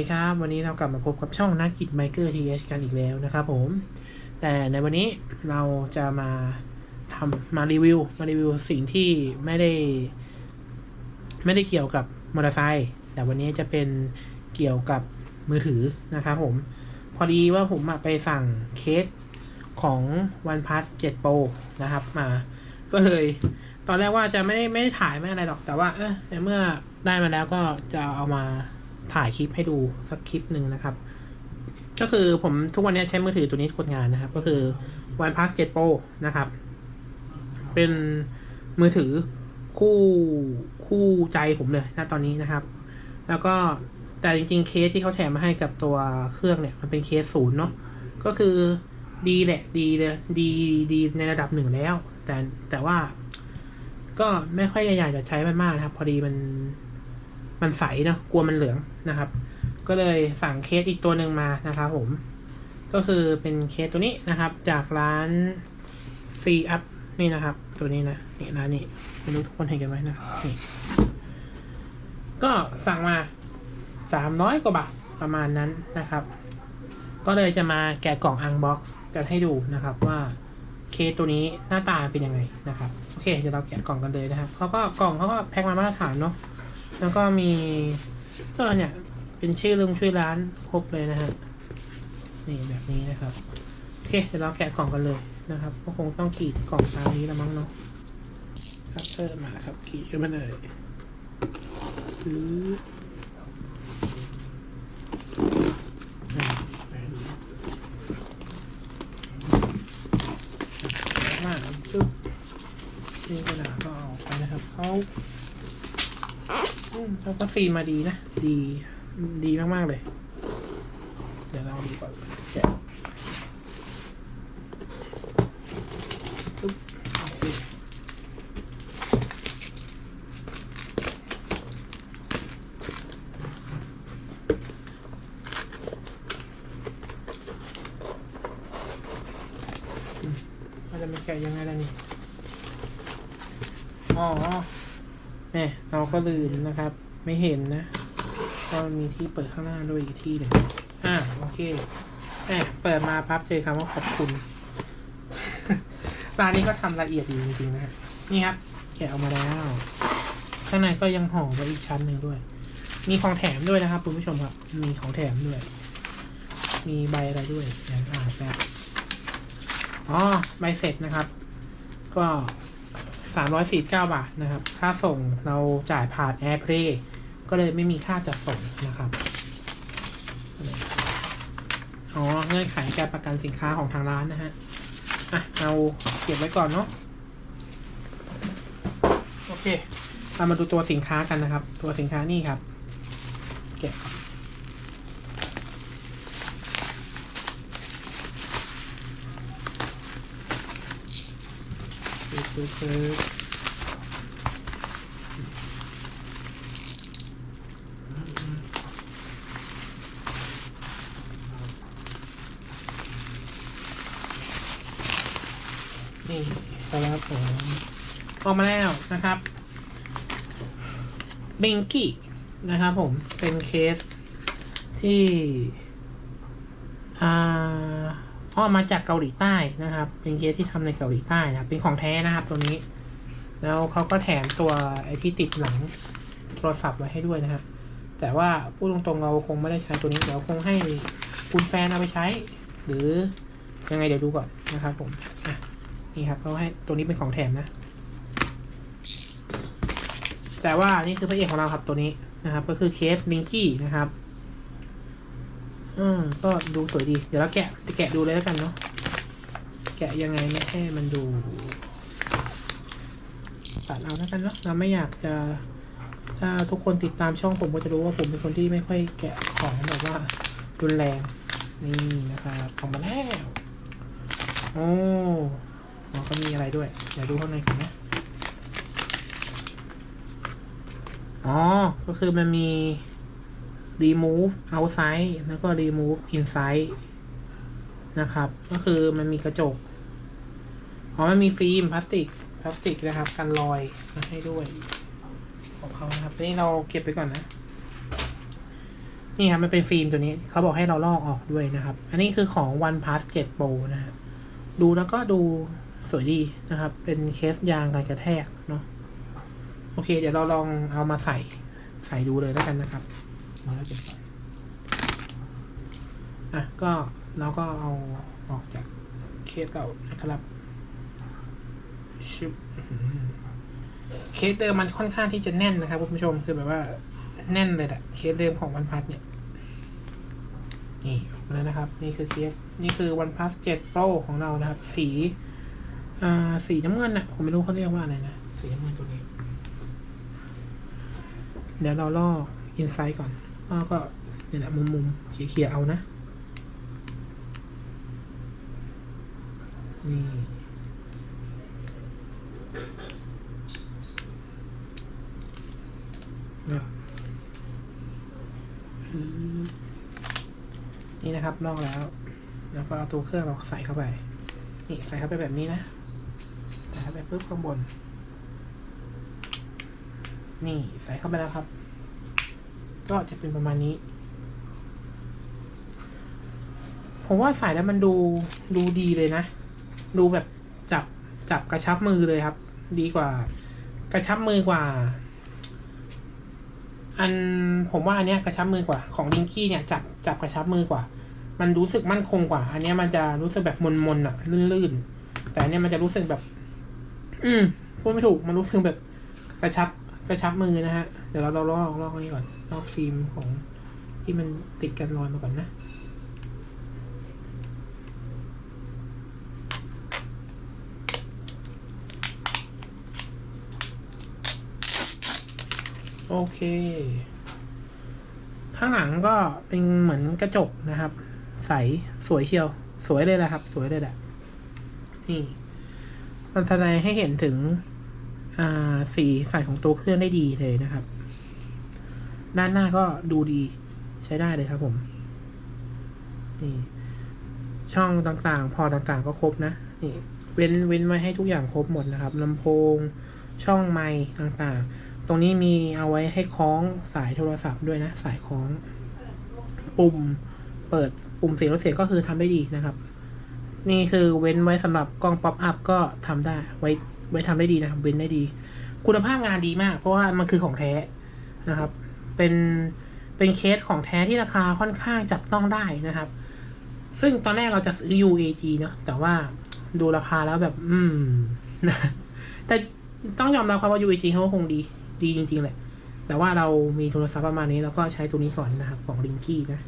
ดีครับ วันนี้เรากลับมาพบกับช่องนักกิจไมเกอร์ทีเอชกันอีกแล้วนะครับผม แต่ในวันนี้เราจะมาทำมารีวิว มารีวิวสิ่งที่ไม่ได้ ไม่ได้เกี่ยวกับมอเตอร์ไซค์แต่วันนี้จะเป็นเกี่ยวกับมือถือนะครับผม พอดีว่าผมไปสั่งเคสของ OnePlus 7 Pro นะครับมา ก็เลยตอนแรกว่าจะไม่ได้ไม่ได้ถ่ายไม่อะไรหรอกแต่ว่าเออในเมื่อได้มาแล้วก็จะเอามา ถ่ายคลิปให้ดูสักคลิปหนึ่งนะครับ ก็คือผมทุกวันนี้ใช้มือถือตัวนี้กดงานนะครับ ก็คือ OnePlus 7 Pro นะครับ เป็นมือถือคู่คู่ใจผมเลยณตอนนี้นะครับ แล้วก็แต่จริงๆเคสที่เขาแถมมาให้กับตัวเครื่องเนี่ย มันเป็นเคสศูนย์เนาะก็คือดีแหละดีเลยดีดีในระดับหนึ่งแล้ว แต่แต่ว่าก็ไม่ค่อยอยากจะใช้มันมากนะครับ พอดีมัน มันใสเนาะกลัวมันเหลืองนะครับ ก็เลยสั่งเคสอีกตัวหนึ่งมานะครับผม ก็คือเป็นเคสตัวนี้นะครับ จากร้านฟีอัพนี่นะครับ ตัวนี้นะนี่ร้านนี้ไม่รู้ทุกคนเห็นกันไหมนะนี่ก็สั่งมาสามร้อยกว่าบาทประมาณนั้นนะครับ ก็เลยจะมาแกะกล่องอังบ็อกซ์กันให้ดูนะครับว่าเคสตัวนี้หน้าตาเป็นยังไงนะครับ โอเคเดี๋ยวเราแกะกล่องกันเลยนะครับเขาก็กล่องเขาก็แพ็คมามาตรฐานเนาะ แล้วก็มีก็เนี่ยเป็นชื่อลุงชื่อร้านครบเลยนะฮะนี่แบบนี้นะครับโอเคเดี๋ยวเราแกะกล่องกันเลยนะครับก็คงต้องกรีดกล่องตามนี้แล้วมั้งเนาะคัตเตอร์มาครับกรีดขึ้นมาเลยอือแบบนี้มากจุ๊บนี่กระดาษก็เอาอกไปนะครับเขา เขาก็ซีนมาดีนะ ดี ดีมาก ๆ เลย เดี๋ยวเราดูก่อนแกะเคอืมมันจะมาแกะยังไงล่ะนี่ อ๋อ แม่เราก็ลืมนะครับ ไม่เห็นนะก็มีที่เปิดข้างหน้าด้วยอีกที่หนึ่งอ่าโอเคแหมเปิดมาปั๊บเจอคำว่าขอบคุณร้านนี้ก็ทำละเอียดดีจริงๆนะฮะนี่ครับ แกะออกมาแล้ว ข้างในก็ยังห่อไว้อีกชั้นหนึ่งด้วย มีของแถมด้วยนะครับคุณผู้ชมครับ มีของแถมด้วย มีใบอะไรด้วยเดี๋ยวอ่านแบบอ๋อใบเสร็จนะครับ ก็ สามร้อยสี่เก้าบาทนะครับ ค่าส่งเราจ่ายผ่าน AirPlay ก็เลยไม่มีค่าจัดส่งนะครับอ๋อเงื่อนไขการประกันสินค้าของทางร้านนะฮะ อะ เอาเก็บไว้ก่อนเนาะ โอเคเรามาดูตัวสินค้ากันนะครับ ตัวสินค้านี่ครับ เก็บ ปึ๊บปึ๊บนี่ครับผมออกมาแล้วนะครับเบงกี้นะครับผมเป็นเคสที่อ่า อ้อมาจากเกาหลีใต้นะครับ เป็นเคสที่ทำในเกาหลีใต้นะครับเป็นของแท้นะครับตัวนี้ แล้วเขาก็แถมตัวไอที่ติดหลังโทรศัพท์ไว้ให้ด้วยนะฮะแต่ว่าพูดตรงๆเราคงไม่ได้ใช้ตัวนี้เดี๋ยวคงให้คุณแฟนเอาไปใช้ หรือยังไงเดี๋ยวดูก่อนนะครับผมอะนี่ครับเขาให้ตัวนี้เป็นของแถมนะ แต่ว่านี่คือพระเอกของเราครับตัวนี้นะครับ ก็คือเคสลิงกี้นะครับ อืมก็ดูสวยดี เดี๋ยวเราแกะจะแกะดูเลยแล้วกันเนาะ แกะยังไงไม่ให้มันดูตัดเอาแล้วกันเนาะ เราไม่อยากจะ ถ้าทุกคนติดตามช่องผมก็จะรู้ว่าผมเป็นคนที่ไม่ค่อยแกะของแบบว่ารุนแรง นี่นะครับออกมาแล้ว โอ้อ๋อก็มีอะไรด้วย เดี๋ยวดูข้างในกันนะ อ๋อ ก็คือมันมี remove outside แล้วก็ remove inside นะครับ ก็คือมันมีกระจกอ๋อมันมีฟิล์มพลาสติกพลาสติกนะครับกันรอยมาให้ด้วย ของเขานะครับนี่เราเก็บไปก่อนนะ นี่ครับมันเป็นฟิล์มตัวนี้ เขาบอกให้เราลอกออกด้วยนะครับ อันนี้คือของ One Plus 7 Pro นะฮะดูแล้วก็ดูสวยดีนะครับ เป็นเคสยางกันกระแทกเนาะโอเค เดี๋ยวเราลองเอามาใส่ใส่ดูเลยแล้วกันนะครับ มาแล้วเก็บก่อนอะก็เราก็เอาออกจากเคสเก่านะครับชิบอื้อหือเคสเดิมมันค่อนข้างที่จะแน่นนะครับคุณผู้ชมคือแบบว่าแน่นเลยอะเคสเดิมของวันพัทเนี่ยนี่ออกมาแล้วนะครับ นี่คือเคสนี่คือ OnePlus 7 Pro ของเรานะครับ สีอ่าสีน้ำเงินอะผมไม่รู้เขาเรียกว่าอะไรนะสีน้ำเงินตัวนี้ เดี๋ยวเราลอกอินไซต์ก่อน แล้วก็นี่แหละมุมมุมเขี่ยๆเอานะนี่นี่ นี่นะครับลอกแล้ว แล้วก็เอาตัวเครื่องเราใส่เข้าไป นี่ใส่เข้าไปแบบนี้นะใส่เข้าไปปุ๊บข้างบน นี่ใส่เข้าไปแล้วครับ ก็จะเป็นประมาณนี้ ผมว่าใส่แล้วมันดูดูดีเลยนะ ดูแบบจับจับกระชับมือเลยครับ ดีกว่า กระชับมือกว่า อันผมว่าอันเนี้ยกระชับมือกว่าของลิงกี้เนี่ยจับจับกระชับมือกว่า มันรู้สึกมั่นคงกว่า อันเนี้ยมันจะรู้สึกแบบมนๆอะลื่นๆแต่อันเนี้ยมันจะรู้สึกแบบ อืมพูดไม่ถูกมันรู้สึกแบบกระชับ กระชับมือนะฮะ เดี๋ยวเราเราลอกลอกอันนี้ก่อน ลอกฟิล์มของที่มันติดกันรอยมาก่อนนะ โอเค ข้างหลังก็เป็นเหมือนกระจกนะครับ ใสสวยเชียว สวยเลยแหละครับ สวยเลยแหละ นี่ มันแสดงให้เห็นถึง สีใสของตัวเครื่องได้ดีเลยนะครับ ด้านหน้าก็ดูดีใช้ได้เลยครับผมนี่ช่องต่างๆ พอต่างๆก็ครบนะนี่เว้นเว้นไว้ให้ทุกอย่างครบหมดนะครับลำโพง ช่องไมค์ต่างๆ ตรงนี้มีเอาไว้ให้คล้องสายโทรศัพท์ด้วยนะ สายคล้อง ปุ่มเปิดปุ่มเสียงลดเสียงก็คือทำได้ดีนะครับ นี่คือเว้นไว้สำหรับกล้องป๊อปอัพก็ทำได้ไว้ ไว้ทำได้ดีนะครับเว้นได้ดี คุณภาพงานดีมาก เพราะว่ามันคือของแท้นะครับ เป็นเป็นเคสของแท้ที่ราคาค่อนข้างจับต้องได้นะครับ ซึ่งตอนแรกเราจะซื้อ UAG เนาะแต่ว่าดูราคาแล้วแบบ อืมนะแต่ต้องยอมรับครับว่า UAG เขาก็คงดี ดีจริง ๆ แหละ แต่ว่าเรามีโทรศัพท์ประมาณนี้เราก็ใช้ตัวนี้ก่อนนะครับ ของ l i n k กี้นะ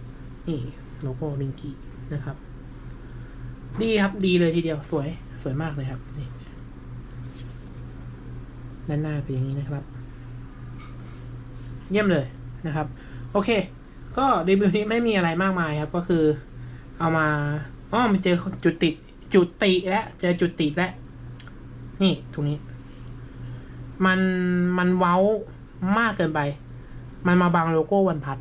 นี่โลโก้ l i n k กี้นะครับ ดีครับ ดีเลยทีเดียว สวย สวยมากเลยครับ นี่ ด้านหน้าเป็นอย่างนี้นะครับ เยี่ยมเลยนะครับ โอเค ก็รีวิวนี้ไม่มีอะไรมากมายครับ ก็คือเอามาอ๋อมันเจอจุดติดจุดติแล้วเจอจุดติดแล้วนี่ตรงนี้ มันมันเว้ามากเกินไป มันมาบังโลโก้วันพัด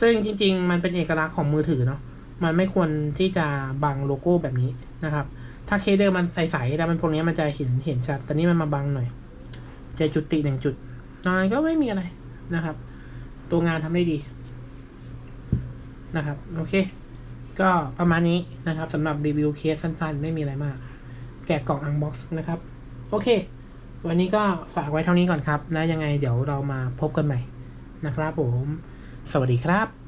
ซึ่งจริง ๆ มันเป็นเอกลักษณ์ของมือถือเนาะมันไม่ควรที่จะบังโลโก้แบบนี้นะครับ ถ้าเคเดิมมันใสๆแล้วมันพวกนี้มันจะเห็นเห็นชัดแต่นี้มันมาบังหน่อยจอจุดติหนึ่งจุด นอกนั้นก็ไม่มีอะไรนะครับ ตัวงานทำได้ดีนะครับ โอเค ก็ประมาณนี้นะครับสำหรับรีวิวเคสสั้นๆ ไม่มีอะไรมาก แกะกล่องอังบ็อกซ์นะครับ โอเค วันนี้ก็ฝากไว้เท่านี้ก่อนครับ แล้วยังไงเดี๋ยวเรามาพบกันใหม่นะครับผม สวัสดีครับ